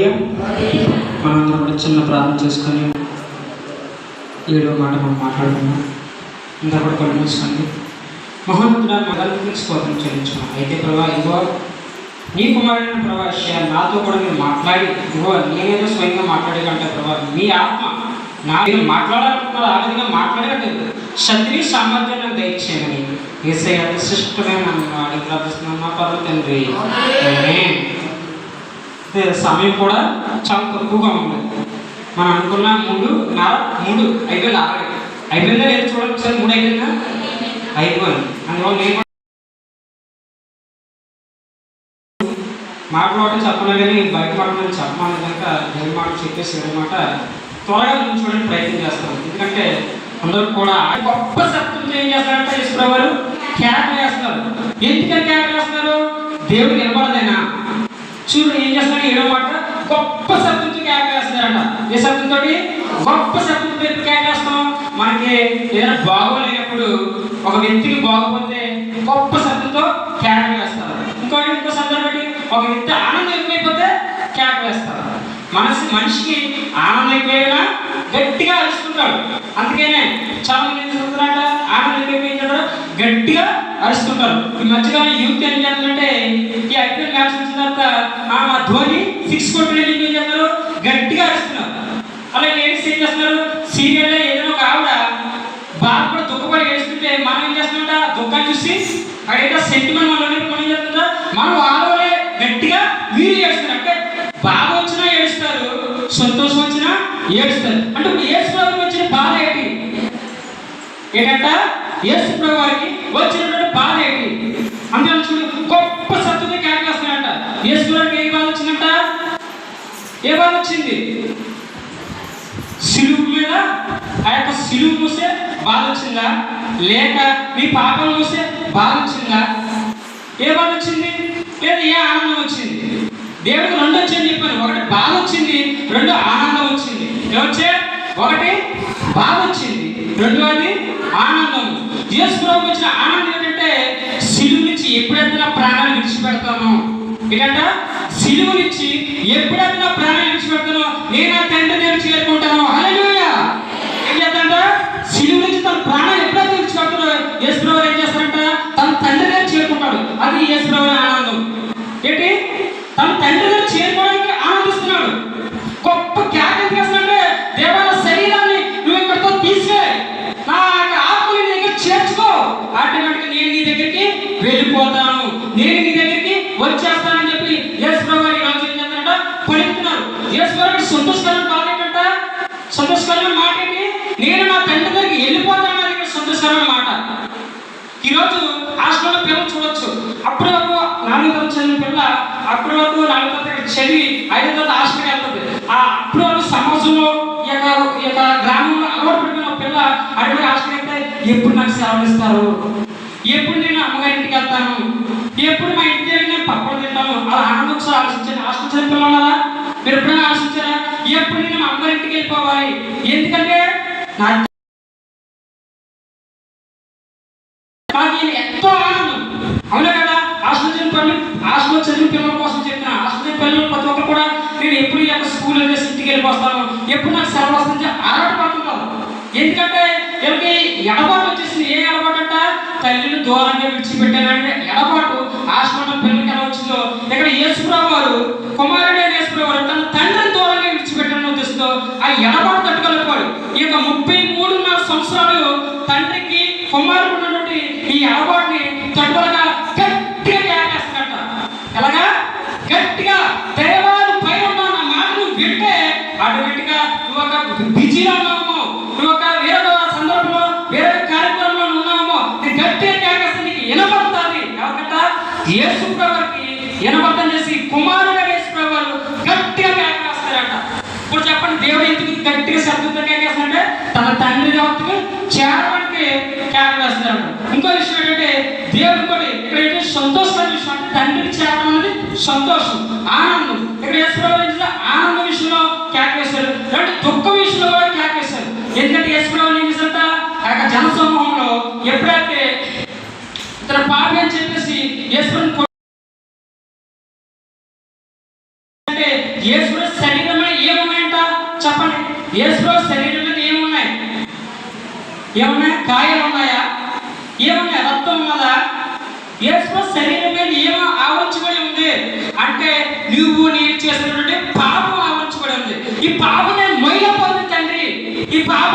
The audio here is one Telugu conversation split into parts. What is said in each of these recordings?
హల్లెలూయా. మనందరం కూడా చిన్న ప్రార్థన చేసుకొని ఏడో మాట మనం మాట్లాడుకున్నాం ఇంత కూడా మూసుకోండి మహోన్నతుడ మగల్ని స్తోత్రం చెల్లించుకున్నాం అయితే ప్రభా ఇగో నీ కుమారుడైన ప్రభా నాతో కూడా మీరు మాట్లాడి ఇగో నేనేదో స్వయంగా మాట్లాడే కంటే ప్రభా మీ ఆత్మ నా మీరు మాట్లాడాలనుకున్నారు ఆ విధంగా మాట్లాడేటట్టు శక్తిని సామర్థ్యం నాకు దయచేయమని. ఏసై అతి శిష్టమైన నన్ను అడిగి ప్రార్థిస్తున్నాను. మా పర్వ తండ్రి. సమయం కూడా చాలా తక్కువగా ఉంది. మనం అనుకున్న మూడు నా మూడు అయిపోయింది ఆరు అయిపోయిందా లేదు చూడండి ఒకసారి మూడు అయిపోయిందా అయిపోయింది అందువల్ల నేను మాట్లాడటం చెప్పను కానీ బయట మాటలు చెప్పమని కనుక ఏడు మాట చెప్పేసి ఏడు మాట. త్వరగా చూడడానికి ప్రయత్నం చేస్తాను. ఎందుకంటే అందరూ కూడా గొప్ప శబ్దంతో ఏం చేస్తారంటే ఈశ్వర వారు క్యాప్ వేస్తున్నారు. ఎందుకని క్యాప్ వేస్తున్నారు? దేవుడు నిలబడదైనా చూడు ఏం చేస్తున్నాడు ఏడో మాట గొప్ప శబ్దంతో క్యాప్ వేస్తున్నారంట. ఏ శబ్దంతో గొప్ప శబ్దంతో ఎప్పుడు క్యాప్ వేస్తాం మనకి ఏదైనా బాగోలేనప్పుడు ఒక వ్యక్తికి బాగోపోతే గొప్ప శబ్దంతో క్యాప్ ఇంకోటి ఇంకో సందర్భం ఒక వ్యక్తి ఆనందం ఎక్కువైపోతే క్యాప్ మనసు మనిషికి ఆనందం ఎక్కువైనా గట్టిగా అరుస్తున్నాడు. అందుకనే చాలా మంది ఏం చేస్తున్నారంట ఆనందం ఎక్కువైపోయింటాడు గట్టిగా అరుస్తుంటారు ఈ మధ్యకాలం యూత్ ఏం చేస్తారంటే ఈ ఐపీఎల్ మ్యాచ్ వచ్చిన తర్వాత ఆ మా ధోని సిక్స్ కొట్టిన ఏం చేస్తున్నారు గట్టిగా అరుస్తున్నారు. అలాగే లేడీస్ ఏం చేస్తున్నారు సీరియల్లో ఏదైనా ఒక ఆవిడ కూడా దుఃఖపడి ఏడుస్తుంటే మనం ఏం చేస్తుంట దుఃఖాన్ని చూసి అక్కడ సెంటిమెంట్ మనం మనం ఏం చేస్తుంటా మనం ఆడవలే గట్టిగా వీరు చేస్తున్నారు. అంటే బాధ ఏడుస్తారు అంటే ఇప్పుడు యేసు ప్రభువుకి వచ్చిన బాధ ఏంటి? ఏంటంట? యేసు ప్రభు వారికి వచ్చినటువంటి బాధ ఏంటి? అందుకని చూడు గొప్ప సత్తుని కేకేస్తాడంట యేసు ప్రభువుకి ఏ బాధ వచ్చిందంట? ఏ బాధ వచ్చింది? సిలువు మీద? ఆ యొక్క సిలువు మూసే బాధ వచ్చిందా? లేక నీ పాపం మూసే బాధ వచ్చిందా? ఏ బాధ వచ్చింది? లేదా ఏ ఆనందం వచ్చింది? దేవుడికి రెండు వచ్చింది చెప్పాను. ఒకటి బాధ వచ్చింది రెండు ఆనందం వచ్చింది. ఏమొచ్చే ఒకటి బాధ వచ్చింది రెండవది ఆనందం. యేసు ప్రభు వచ్చిన ఆనందం ఏంటంటే సిలువునిచ్చి నుంచి ఎప్పుడైతే నా ప్రాణాలు విడిచిపెడతాను ఏంటంట? సిలువునిచ్చి నుంచి ఎప్పుడైతే నా ప్రాణాలు విడిచిపెడతానో నేను నా తండ్రి దగ్గర చేరుకుంటాను హల్లెలూయా! ఏం చేద్దంట సిలువు నుంచి తన ప్రాణాలు ఎప్పుడైతే విడిచిపెడతాడో యేసు ప్రభు ఏం చేస్తారంట తన చేరుకోవడానికి ఆనందిస్తున్నాడు. గొప్ప త్యాగం చేస్తున్నాడంటే దేవాల శరీరాన్ని నువ్వు ఇక్కడితో తీసే నా ఆత్మని నీ దగ్గర చేర్చుకో. ఆటోమేటిక్గా నేను నీ దగ్గరికి వెళ్ళిపోతాను. నేను నీ దగ్గరికి వచ్చేస్తానని చెప్పి యేసు ప్రభు గారు ఈ రోజు ఏం చేస్తారంట. పలుకుతున్నారు. యేసు గారికి బాధ ఏంటంట సంతోషకరమైన మాట ఏంటి నేను నా తండ్రి దగ్గరికి వెళ్ళిపోతాను అది ఇక్కడ సంతోషకరమైన మాట ఈరోజు హాస్టల్లో పిల్లలు చూడొచ్చు అప్పటి వరకు నాలుగు తరగతి చదివిన పిల్ల అప్పటి వరకు నాలుగు తరగతి చదివి ఐదో తరగతి హాస్టల్కి వెళ్తుంది ఆ అప్పటి వరకు సమాజంలో ఈ యొక్క ఈ యొక్క గ్రామంలో అలవాటు పడిన పిల్ల అడుగు హాస్టల్కి ఎప్పుడు నాకు సెలవులు ఇస్తారు? ఎప్పుడు నేను అమ్మగారింటికి వెళ్తాను? ఎప్పుడు మా ఇంటి దగ్గర నేను పక్కన తింటాను? అలా ఆనందం ఆలోచించాను ఆలోచించండి. హాస్టల్ మీరు ఎప్పుడైనా ఆలోచించారా? ఎప్పుడు నేను మా అమ్మగారింటికి వెళ్ళిపోవాలి? ఎందుకంటే నా ఎంతో ఆనందం. అవునా కదా? హాస్టల్ పనులు పిల్లలు చదివిన పిల్లల కోసం చెప్పిన హాస్టల్ పిల్లలు ప్రతి ఒక్కరు కూడా నేను ఎప్పుడు ఈ యొక్క స్కూల్ వేసి ఇంటికి వెళ్ళిపోతాను? ఎప్పుడు నాకు సెలవు వస్తుంది ఆరాటపడుతుంటాను ఎందుకంటే వీళ్ళకి ఎడబాటు వచ్చేసింది ఏ ఎడబాటు అంట తల్లిని దూరంగా విడిచిపెట్టారంటే ఎడబాటు హాస్టల్ పిల్లలకి ఎలా వచ్చిందో ఇక్కడ యేసుప్రభు వారు కుమారుడే యేసుప్రభు తన తండ్రిని దూరంగా విడిచిపెట్టాలని ఉద్దేశంతో ఆ ఎడబాటు తట్టుకోలేకపోయాడు ఈ యొక్క ముప్పై మూడున్నర సంవత్సరాలు తండ్రికి కుమారుడు ఉన్నటువంటి ఈ ఎడబాటుని తట్టుకోలేక గట్టిగా కేకేస్తాడట ఎలాగా గట్టిగా దేవాది పై ఉన్న నా మాటను వింటే ఆటోమేటిక్గా నువ్వు ఒక బిజీలో ఉన్నామో నువ్వు ఒక వేరొక సందర్భంలో వేరొక కార్యక్రమంలో ఉన్నామో నీ గట్టిగా కేకేస్తే నీకు వినపడుతుంది ఎవరికట యేసు ప్రభుకి వినపడతాం చేసి కుమారుడు యేసు ప్రభు గట్టిగా కేకేస్తారట ఇప్పుడు చెప్పండి దేవుడు ఎందుకు గట్టిగా శబ్దంతో కేకేస్తాడంటే తన తండ్రి వద్దకు చేరడానికి కేక వేస్తున్నాడు ఇంకో విషయం ఏంటంటే దేవుడు కూడా ఇక్కడ ఏంటంటే సంతోషమైన విషయం అంటే తండ్రికి చేరడం అనేది సంతోషం ఆనందం. ఇక్కడ యేసుప్రభు ఏం ఆనందం విషయంలో కేక అంటే దుఃఖ విషయంలో కూడా కేకవేశారు ఎందుకంటే యేసుప్రభు ఏం ఆ యొక్క జనసమూహంలో ఎప్పుడైతే ఇతర పాపి అని చెప్పేసి యేసుప్రభుని చేశారంటే యేసు శరీరం మీద చెప్పండి. యేసు శరీరం ఏమన్నా కాయలు ఉన్నాయా? ఏమన్నా రక్తం ఉన్నదా? యేసు శరీరం మీద ఏమో ఆవరించబడి ఉంది? అంటే నువ్వు నేను చేసినటువంటి పాపం ఆవరించబడి ఉంది. ఈ పాపనే మైల మొయ్యపోదు తండ్రి. ఈ పాప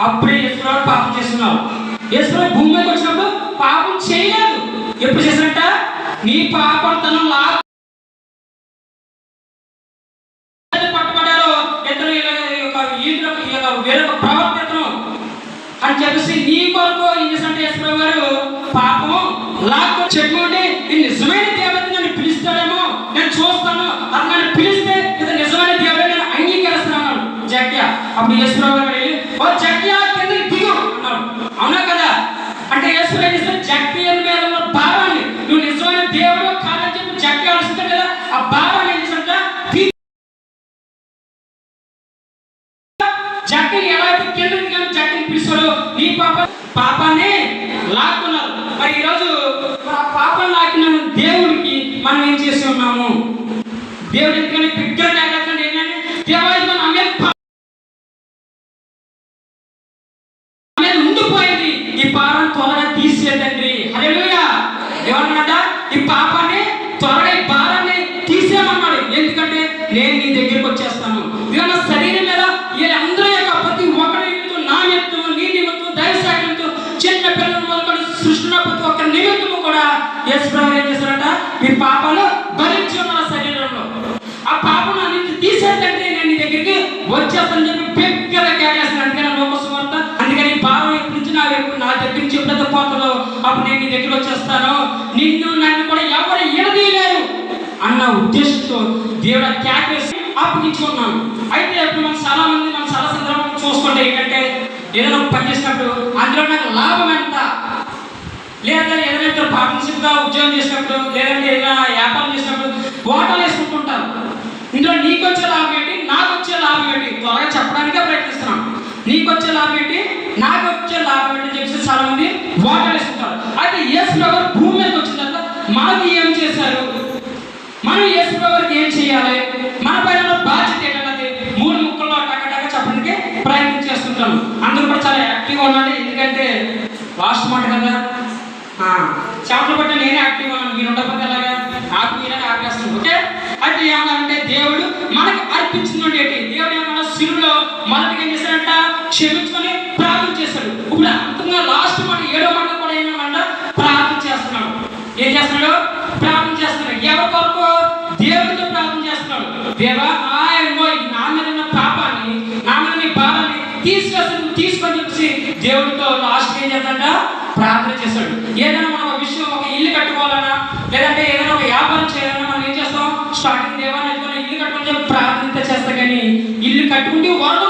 అప్పుడే యేసుప్రభు పాపం చేస్తున్నావు యేసుప్రభు భూమి మీదకి వచ్చినప్పుడు పాపం చేయలేదు. ఎప్పుడు చేసినట్ట నీ పాపం తను లా పట్టుబడారో ఇద్దరు వేరొక ప్రవర్తనను. అని చెప్పేసి నీ కొరకు ఏం చేసినట్టు యేసుప్రభు గారు పాపం లాక్కు చెప్పుకుంటే నిజమైన దేవత నన్ను పిలుస్తాడేమో నేను చూస్తాను. అది నన్ను పిలిస్తే ఇది నిజమైన దేవత నేను అంగీకరిస్తున్నాను జగ్య అప్పుడు యేసుప్రభు గారు ఓ జగ్య కిందకి దిగు. అన్నాడు అవునా కదా? అంటే యేసు ఏం మీద ఉన్న భారాన్ని నువ్వు నిజమైన దేవుడు కాదని చెప్పి జగ్య కదా. ఆ భారాన్ని ఏం చేస్తాడంట? ఎలా అయితే కిందకి కానీ జక్కని పిలిచాడో నీ పాప పాపాన్ని లాక్కున్నారు. మరి ఈరోజు ఆ పాపం లాక్కిన దేవుడికి మనం ఏం చేసి ఉన్నాము? దేవుడు ఎందుకని ఏంటంటే దేవాది భారం త్వరగా తీసేదండి హల్లెలూయా. ఏమన్నాడ ఈ పాపాన్ని త్వరగా ఈ భారాన్ని తీసేయమన్నాడు. ఎందుకంటే నేను నీ దగ్గరికి వచ్చేస్తాను. ఇక నా శరీరం మీద వీళ్ళందరూ యొక్క ప్రతి ఒక్కరి నిమిత్తం నా నిమిత్తం నీ నిమిత్తం దైవశాఖ చిన్న పిల్లలు మొదలుకొని సృష్టిన ప్రతి ఒక్క నిమిత్తము కూడా యేసు ప్రభు ఏం చేశారంట? మీ పాపాలు దగ్గర నిన్ను నన్ను కూడా ఎవరు ఎడదీయలేరు అన్న ఉద్దేశంతో దేవుడు క్యాపేసి అప్పగించుకున్నాను అయితే ఇప్పుడు మనం చాలా మంది మనం చాలా సందర్భం చూసుకుంటే ఏంటంటే ఏదైనా పని చేసినప్పుడు అందులో నాకు లాభం ఎంత? లేదా ఏదైనా ఇద్దరు ఉద్యోగం చేసినప్పుడు లేదంటే ఏదైనా వ్యాపారం చేసినప్పుడు ఓటాలు వేసుకుంటుంటారు. ఇందులో నీకు వచ్చే లాభం ఏంటి? నాకు వచ్చే లాభం ఏంటి? త్వరగా చెప్పడానికే ప్రయత్నిస్తున్నాం. నీకు వచ్చే లాభం ఏంటి? నాకు వచ్చే లాభం ఏంటి చెప్పేసి చాలా మంది ఓటాలు వేసుకుంటారు. యేసు ప్రభు భూమి మీదకి వచ్చిన తర్వాత మనకి ఏం చేశారు? మనం యేసు ప్రభుకి ఏం చేయాలి? మన పైన బాధ్యత ఏంటన్నది మూడు ముక్కల్లో టక్కటక్క చెప్పడానికి ప్రయత్నం చేస్తుంటాను అందరూ కూడా చాలా యాక్టివ్గా ఉండాలి ఎందుకంటే లాస్ట్ మాట కదా. చేపలు చెమటలు పట్టిన నేనే యాక్టివ్గా ఉన్నాను. మీరు ఉండకపోతే ఎలాగా? ఆపి మీరే ఆపేస్తాను ఓకే? అయితే ఏమన్నారంటే దేవుడు మనకి అర్పించింది ఏంటి? దేవుడు ఏమన్నా సిరులో మొదటిగా ఏం చేశాడంట? క్షమించుకొని ప్రార్థన చేశాడు. ఇప్పుడు అంతంగా లాస్ట్ మాట ఏడో మాట కూడా ఏమన్నా చేస్తున్నాడు? ఏం చేస్తున్నాడు? ప్రార్థన చేస్తున్నాడు. ఎవరి కొరకు? దేవుడితో ప్రార్థన చేస్తున్నాడు. దేవా ఆయనో నా మీద పాపాన్ని నా మీద నీ తీసుకొని వచ్చి దేవుడితో లాస్ట్ ఏం చేస్తాడ ప్రార్థన చేస్తాడు. ఏదైనా మనం ఒక విషయం ఒక ఇల్లు కట్టుకోవాలన్నా లేదంటే ఏదైనా ఒక వ్యాపారం చేయాలన్నా మనం ఏం చేస్తాం? స్టార్టింగ్ దేవాన్ని ఇల్లు కట్టుకొని ప్రార్థన చేస్తా కానీ ఇల్లు కట్టుకుంటే వరకు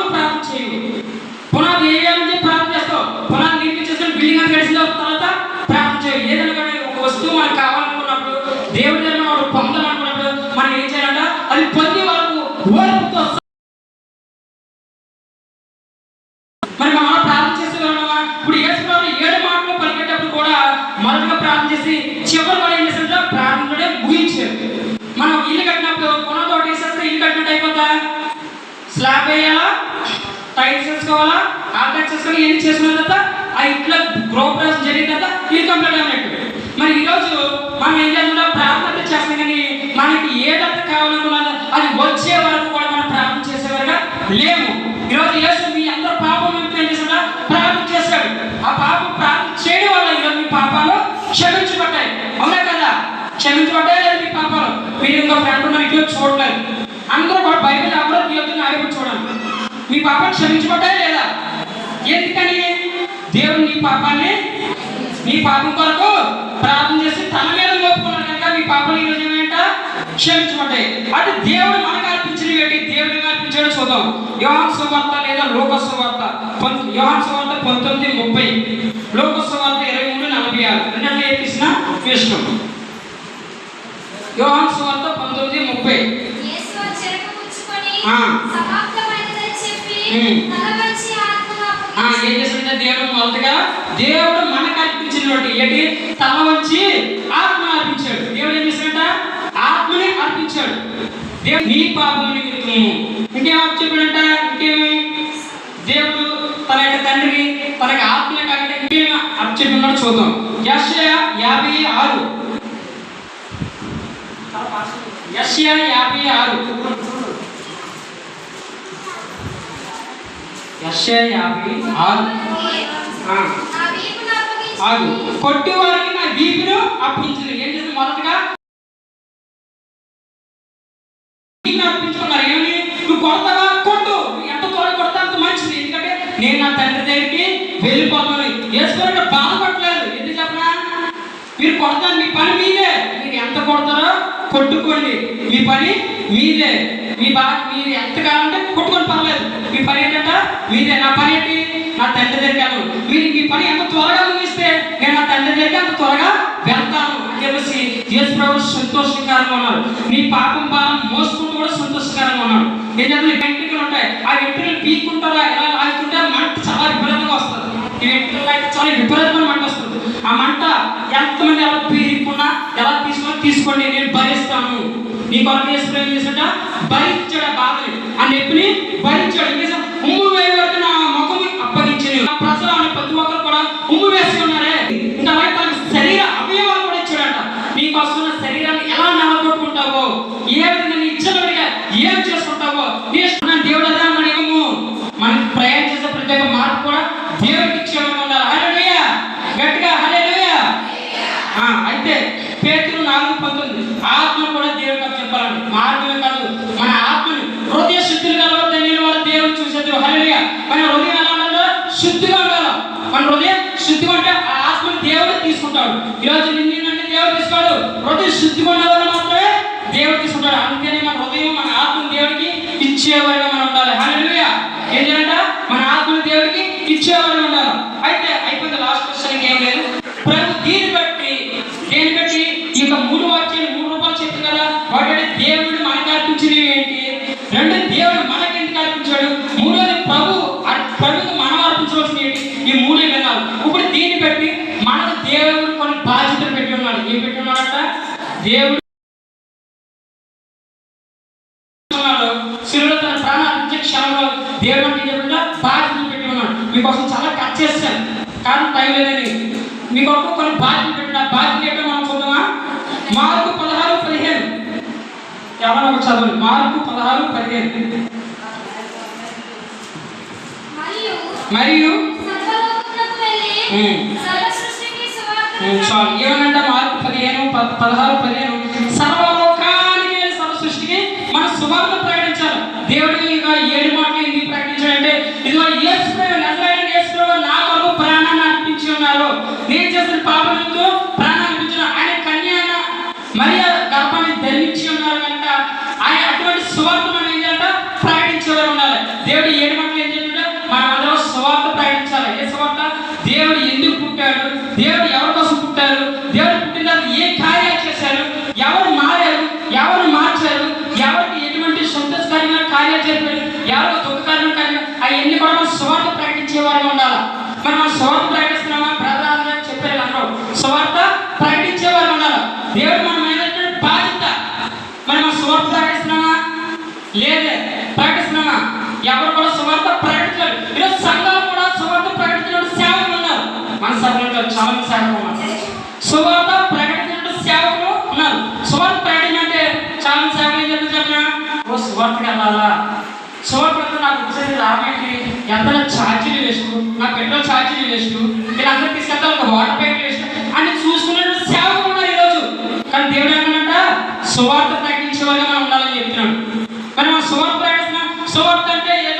టైల్స్ వేసుకోవాలా ఆర్డర్ చేసుకొని ఏం చేసుకున్న తర్వాత ఆ ఇంట్లో గృహప్రవేశం జరిగిన తర్వాత ఇది కంప్లీట్ అయినట్టు. మరి ఈరోజు మనం ఏం చేస్తున్నాం? ప్రార్థన చేస్తాం కానీ మనకి ఏదైతే కావాలనుకున్నదో అది వచ్చే వరకు కూడా మనం ప్రార్థన చేసేవారుగా లేము. ఈరోజు యేసు మీ అందరు పాపం నిమిత్తం ఏం చేశాడా? ప్రార్థన చేశాడు. ఆ పాపం ప్రార్థన చేయడం వల్ల ఈరోజు మీ పాపాలు క్షమించబడ్డాయి. అవునా కదా? క్షమించబడ్డాయి లేదు మీ పాపాలు? మీరు ఇంకో ఫ్రెండ్ ఉన్న ఇటు చూడలేదు. అందరూ కూడా బైబిల్ ఎవరో తీయొద్దు నా వైపు చూడండి మీ పాపం క్షమించబడ్డాయి లేదా? ఎందుకని? దేవుడు నీ పాపాన్ని నీ పాపం కొరకు ప్రార్థన చేసి తన మీద మోపుకున్నాడు కనుక మీ పాపం ఈ రోజు ఏమంట క్షమించబడ్డాయి. అంటే దేవుడు మనకు అర్పించిన ఏంటి? దేవుడు అర్పించాడు చూద్దాం. యోహాన్ సువార్త లేదా లోక సువార్త? యోహాన్ సువార్త పంతొమ్మిది ముప్పై. లోక సువార్త ఇరవై మూడు నలభై ఆరు. రెండంటే ఏపిసిన ఇష్టం. యోహాన్ సువార్త పంతొమ్మిది ముప్పై. ఏం చేస్తుంటే దేవుడు మొదటగా దేవుడు మనకు అర్పించినటువంటి ఏంటి? తల వంచి ఆత్మ అర్పించాడు. దేవుడు ఏం చేశాడంట? ఆత్మని అర్పించాడు. దేవుడు నీ పాపం నిమిత్తము ఇంకేం చెప్పాడంట? ఇంకేమి? దేవుడు తన యొక్క తండ్రి తనకి ఆత్మ కాకుండా ఇంకేమి అప్పచెప్పినాడు చూద్దాం. యెషయా యాభై ఆరు. యెషయా యాభై ఆరు. యెషయా యాభై ఆరు. ఆగు. కొట్టి వారికి నా వీపును అప్పించింది ఏం చేసింది మొదటగా? వీపును అర్పించుకున్నారు ఏమని? నువ్వు కొడతావా? కొట్టు. ఎంత త్వరగా కొడతా అంత మంచిది. ఎందుకంటే నేను నా తండ్రి దగ్గరికి వెళ్ళిపోతాను. యేసుకున్నట్టు బాధపడలేదు ఎందుకు చెప్పనా? మీరు కొడతారు. మీ పని మీదే. మీరు ఎంత కొడతారో కొట్టుకోండి. మీ పని మీదే. మీ బా మీరు ఎంత కావాలంటే కొట్టుకొని పర్లేదు మీ పని ఏంటంటే మీదే నా పని ఏంటి? నా తండ్రి దగ్గరికి మీరు మీ పని ఎంత త్వరగా ముగిస్తే నేను నా తండ్రి దగ్గరికి అంత త్వరగా వెళ్తాను అని చెప్పేసి యేసు ప్రభు సంతోషకరంగా ఉన్నారు. మీ పాపం భారం మోసుకుంటూ కూడా సంతోషకరంగా ఉన్నాడు ఏంటంటే వెంట్రుకలు ఉంటాయి. ఆ వెంట్రుకలు పీక్కుంటారా ఎలా లాగుతుంటే మంట చాలా విపరీతంగా వస్తుంది. ఈ వెంట్రుకలు అయితే చాలా విపరీతమైన మంట వస్తుంది. ఆ మంట ఎంతమంది ఎలా పీరుకున్నా ఎలా తీసుకొని తీసుకోండి నేను భరిస్తాను. నీ కొరకు చేసిన ఏం చేసినట్ట భరించాడు ఆ బాధని ఆ నొప్పిని భరించాడు. ఉమ్ము వేయ వరకు నా ముఖం అప్పగించింది ప్రజలు అనే ప్రతి ఒక్కరు కూడా ఉమ్ము వేసి ఉన్నారే ఇంకా అలాగే తన శరీర అవయవాలు కూడా ఇచ్చాడంట నీకోసం ఉన్న శరీరాన్ని ఎలా నిలబొట్టుకుంటావో ఏ విధంగా నీ ఇచ్చలుడిగా ఏం చేసుకుంటావో నీ ఇష్టం దేవుడు అదే అన్నాడు ఏమో మనకి ప్రయాణం చేసే ప్రతి ఒక్క మాట కూడా దేవుడికి ఇచ్చేవాడు ఉండాలి హల్లెలూయా గట్టిగా హల్లెలూయా ఆ, అయితే పేతులు నాలుగు పంతొమ్మిది ఆత్మ కూడా దేవుడికి అప్పు చెప్పాలండి మార్గమే కాదు మన ఆత్మని హృదయ శుద్ధులు కలవద్ద నేను వారు దేవుడు చూసేది హల్లెలూయా మన హృదయం ఎలా ఉండాలో శుద్ధిగా ఉండాలి మన హృదయం శుద్ధిగా ఉంటే ఆ ఆత్మని దేవుడు తీసుకుంటాడు ఈరోజు నిన్ను అంటే దేవుడు తీసుకోడు హృదయం శుద్ధిగా ఉన్న వాళ్ళు మాత్రమే దేవుడు తీసుకుంటాడు అందుకని మన హృదయం మన ఆత్మని దేవుడికి ఇచ్చేవారిగా మనం ఉండాలి. హల్లెలూయా ఏం చేయాలంట మన ఆత్మని దేవుడికి ఇచ్చేవారిగా ఉండాలి. అయితే అయిపోయింది లాస్ట్ క్వశ్చన్ ఏం లేదు. ప్రభు దీన్ని బట్టి దేని బట్టి? ఈ యొక్క మూడు వాక్యాలు మూడు రూపాయలు చెప్తుంది కదా. వాటి దేవుడు మనకు అర్పించినవి ఏంటి? రెండు దేవుడు మనకి ఎందుకు అర్పించాడు? మూడోది ప్రభు ప్రభుకి మనం అర్పించవలసిన ఏంటి? ఈ మూడు విధాలు. ఇప్పుడు దీన్ని బట్టి మనకు దేవుడు కొన్ని బాధ్యతలు పెట్టి ఉన్నాడు. ఏం పెట్టి ఉన్నాడంట? దేవుడు ఉన్నాడు శిలువలో తన ప్రాణాలు అర్పించే క్షణంలో దేవుడు అంటే చెప్పిన బాధ్యతలు పెట్టి ఉన్నాడు మీకోసం చాలా కట్ చేస్తాను కానీ టైం లేదని మీకొరకు కొన్ని బాధ్యతలు పెట్టిన బాధ్యతలు ఏంటో మనం చూద్దామా మార్కు పదహారు పదిహేను. ఎవరైనా ఒక చదవండి. మార్కు పదహారు పదిహేను. మరియు చాలు. ఏమనంటే మార్కు పదిహేను పదహారు పదిహేను. సర్వలోకానికి సర్వ సృష్టికి మన సువార్త ఎందుకు పుట్టాడు దేవుడు సువార్తకి వెళ్ళాలా సువార్త నాకు ఒకసారి రాబట్టి ఎంత ఛార్జీలు వేస్ట్ నా పెట్రోల్ ఛార్జీలు వేస్ట్ వీళ్ళందరూ తీసుకెళ్తా ఒక వాటర్ ప్యాకెట్ వేస్ట్ అని చూసుకున్నట్టు సేవకులు ఉన్నారు ఈరోజు. కానీ దేవుడు ఏమన్నంట సువార్త తగ్గించే వాళ్ళగా మనం ఉండాలని చెప్తున్నాడు. మరి మనం సువార్త ప్రకటిస్తున్నాం సువార్త అంటే ఏదో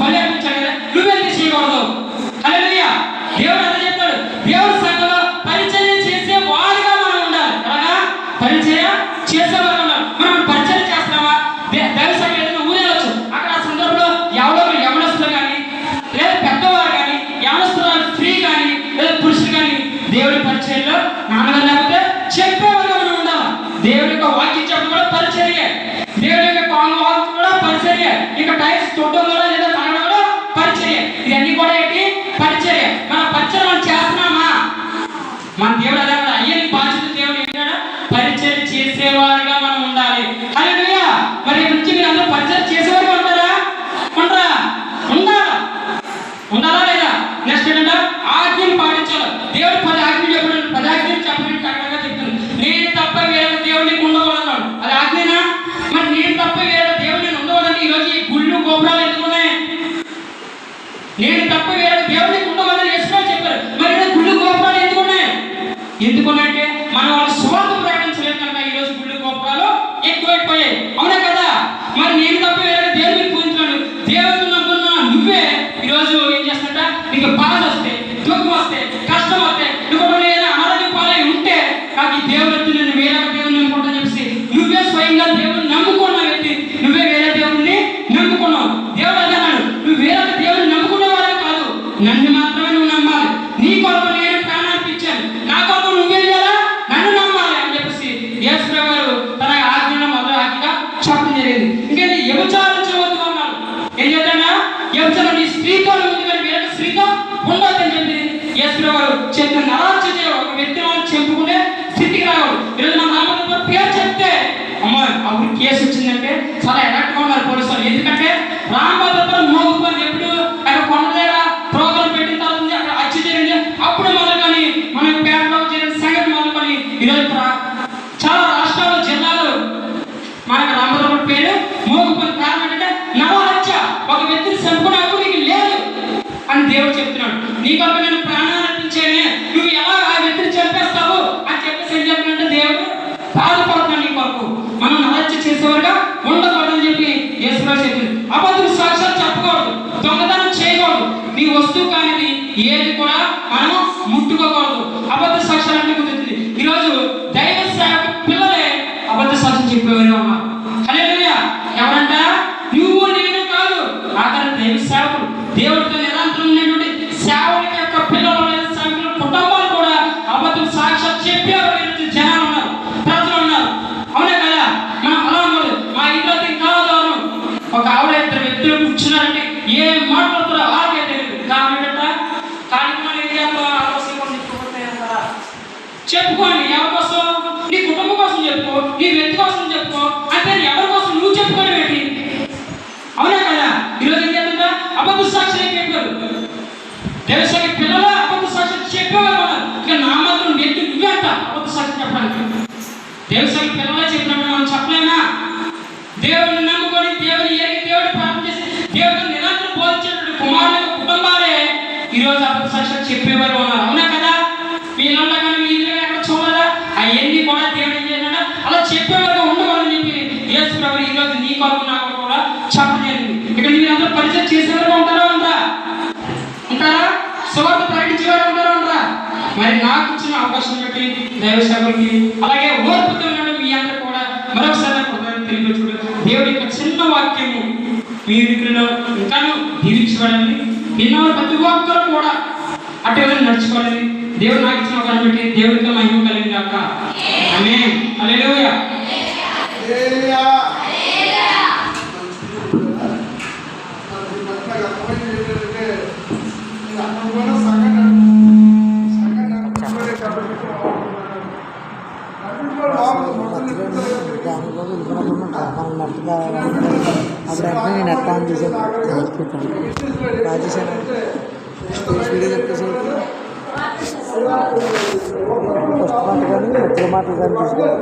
ಬಲೆ ಮುಚ್ಚ ವಿವೇಚನೆ ಮಾಡಲು ಅಲ್ಲಲ್ಲಿಯ ದೇವರ ದೇವರು ಸಂಗಮ ఉండాలి మరి నుంచి మీరు అందరూ పరిచయం చేసేవారు అబద్ధ సాక్ష్యం చెప్పేవారే ఉన్నారు వ్యవసాయం పిల్లలు చెప్పినప్పుడు మనం చెప్పలేమా? దేవుడిని నమ్ముకొని దేవుని ఏది దేవుడు ప్రార్థిస్తే దేవుడు నిరంతరం బోధించేటువంటి కుమారుల కుటుంబాలే ఈరోజు అప్పుడు సాక్షాత్ చెప్పేవారు ఉన్నారు. అవునా కదా? మీరు మీ ఇంట్లో ఎక్కడ చూడాలా? అవన్నీ కూడా దేవుడు ఏం అలా చెప్పేవారు ఉండవాలని చెప్పి యేసు ప్రభు ఈరోజు నీ కొరకు నా కొరకు కూడా చెప్పలేదు ఇక్కడ మీరు అందరూ పరిచయం చేసేవారు ఉంటారా ఉండరా? ఉంటారా? సువార్త ప్రకటించేవారు ఉంటారా ఉంటారా మరి నాకు ఇచ్చిన అవకాశం దైవసేవలకి అలాగే ఓర్పుతో ఉండడం మీ అందరూ కూడా మరొకసారి తెలియదు చూడండి. దేవుడి యొక్క చిన్న వాక్యము మీ వీటిలో ఇంకాను దీవించబడండి. ఎన్నో ప్రతి ఒక్కరు కూడా అటు నడుచుకోవాలని దేవుడు నాకు ఇచ్చిన ఒక దేవుడితో మహిమ కలిగినాక అనే అలెలుయా అప్పుడు అంటే నేను ఎట్లా అని చూసాను రాజేశాను వీడియో చెప్పేసి ఫస్ట్ మాట కానీ ఎప్పుడు మాటలు కానీ చూసుకోవాలి